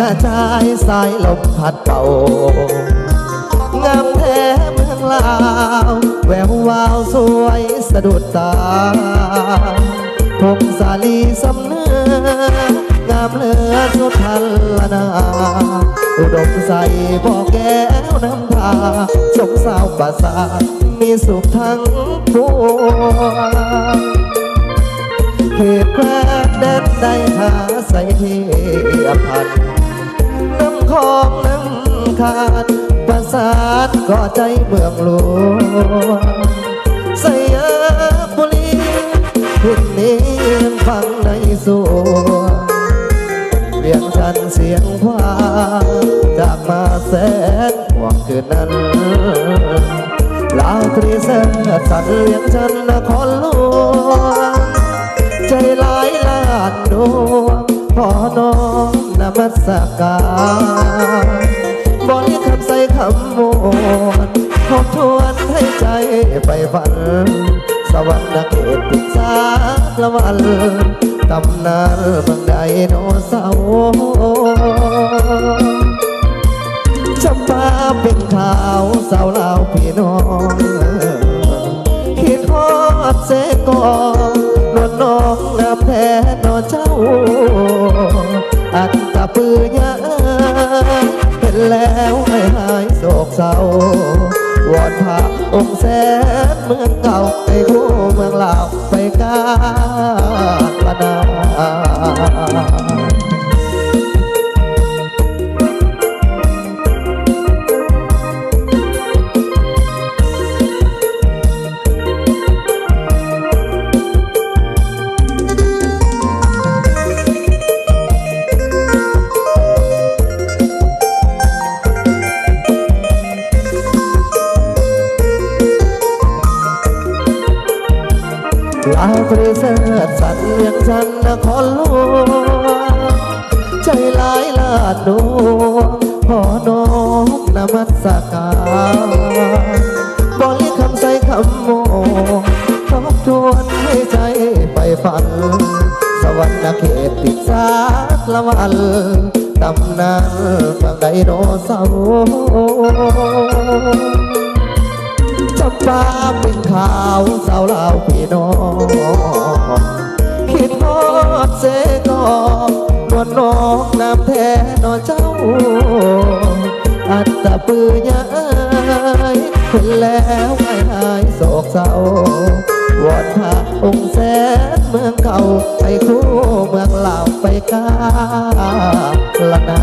กระจายสายลมพัดเป่างามแท้เมืองลาว แวววาวสวยสะดุดตาพงสาลีสำเนืองามเลือสุดทันละนา อุดมใสบอกแก้วน้ำพาสมสาวประสามีสุขทั้งปวงเหตุแควนแดนใดหาใส่เทียพัน น้ำคลองน้ำขาดประสานก่อใจเมืองหลวงสยามบุรีพื้นนี้ฟังในสวงเรียงชันเสียงพวาจากมาแสนหวงคืนนั้นลาวตรีเสสันเลียงชันนครหลวงใจหลายล้านดวงขอน้อม นมัสการบริคำใส่คำมวนทบทวนให้ใจไปฝัน สวรรค์เขตติดสากละวันตำนานเมืองใดโนเสาร์จำปาเป็นขาวสาวลาวพี่น้อง คิดฮอดเสกอน นวลน้องงามแท้นอนเจ้า อันตะปือยาเห็นแล้วไม่หายโศกเศร้าวอนพาองค์แสนเมืองเก่าไปคู่เมืองลาวไปกา ลาวตรีเสดสันเลี้ยงชันนครหลวงใจหลายลาดดวงขอน้อมนมัสการบริคำใส่คำโมทบทวนให้ใจไปฝัน สวรรค์เขตติดสากละวันตำนานเมืองไดโนเสาร์ จำปาเป็นขาวสาวลาวพี่น้องคิดฮอดเสกอนนวลน้องน้ำแท้นอนเจ้า อันตะปือยายเห็นแล้วไม่หายโศกเศร้าวอนพระองค์แสนเมืองเก่าไปคู่เมืองลาวไปกาละนา